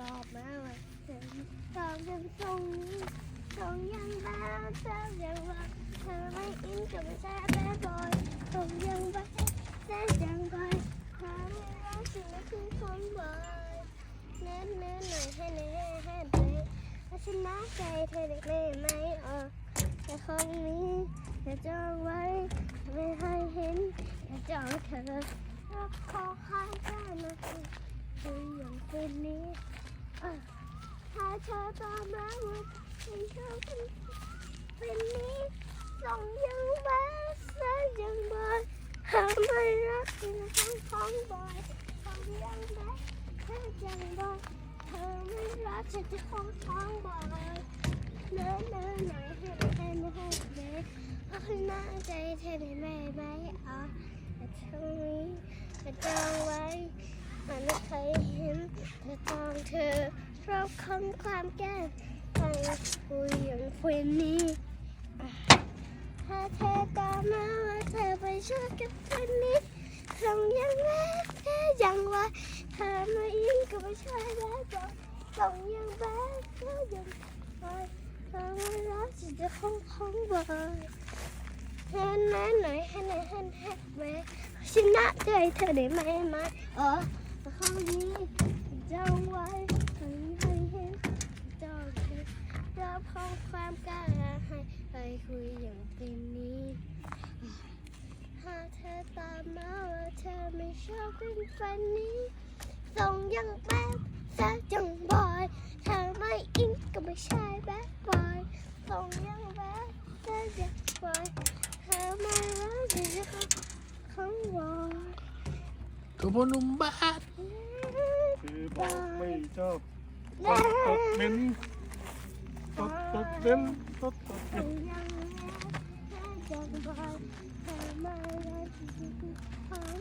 บอกมาว่าเธอตอบยังทรงนี้ทรงยังบ้าเธอยังว่าเธอไม่อินกับแซ่บแบอยทรงยังบ้าแซ่บยังบอยเธอไม่รักฉันไม่คือคนบอยเน้นเน้นหน่อยให้เน้นให้เน้นถ้าชนะใจเธอได้ไหมไหมเออแต่คงนี้จะจองไว้ไม่ให้เห็นจะจองเธอรักขอให้ได้นะคืออย่างคืนนี้ ถ้าเธอตามมาว่าให้เธอเป็นเป็นนี้ส่งยังบ้าแซ่ยังบอยหาไม่รักที่ทั้งของบอยส่งยังบ้าแซ่ยังบอยเธอไม่รักฉันจะคงท้องบอยเนื้อเนื้อไหนให้ให้ให้ให้เพราะข้างหน้าใจเธอได้ไหมไหมอ๋อแต่ช่วงนี้จะจองไว้ มันไม่เคยเห็นแต่จอง เธอเพราะคำความแก้ไปคุยอย่างคุยนี้ถ้าเธอตามมาว่าเธอไปชอบกับคนนี้คงยังแม่แค่ยังว่าเธอไม่ยิ่งกับผู้ชายแล้วก็คงยังแม่แค่ยังว่าเธอไม่รักฉันจะคงคงบ่อยเห็นไหมหน่อยเห็นไหมเห็นเห็นไหมชนะใจเธอได้ไหมไหมเออข้อนี้ จองไว้ให้ให้เห็นจองเธอรับของความกล้าให้ไปคุยอย่างเป็นนี้หากเธอตามมาว่าเธอไม่ชอบเป็นแฟนนี้ส่งยังแบดซะจังบอยเธอไม่อินก็ไม่ใช่แบดบอยส่งยังแบดซะจังบอยเธอไม่รักฉันจะของวอนตัวพนุ่ม บอกไม่ชอบตดตดเม้นตดตดเม้นตดตดเม้นยังแค่จังบอยเธอไม่รักฉัน